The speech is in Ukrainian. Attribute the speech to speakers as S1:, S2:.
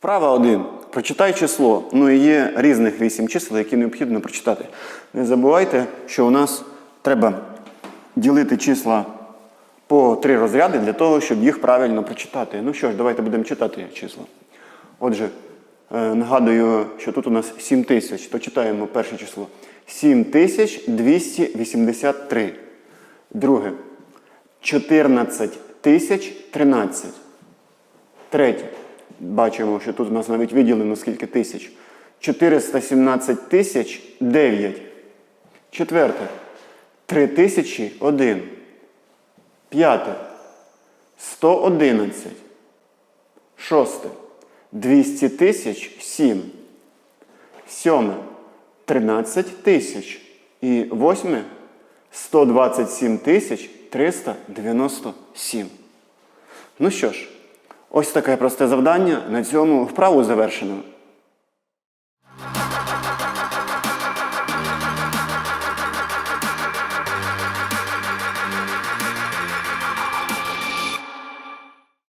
S1: Вправа 1. Прочитай число. Ну і є різних 8 чисел, які необхідно прочитати. Не забувайте, що у нас треба ділити числа по три розряди для того, щоб їх правильно прочитати. Ну що ж, давайте будемо читати числа. Отже, е, нагадую, що тут у нас 7 тисяч, то читаємо перше число. 7283. Друге. 14 тисяч 13. Третє. Бачимо, що тут у нас навіть виділено скільки тисяч. 417 тисяч 9. Четверте. 3001. П'яте. 111. Шосте. 200 тисяч 7. Сьоме. 13 тисяч. І восьме. 127 тисяч 397. Ну що ж, ось таке просте завдання. На цьому вправу завершено.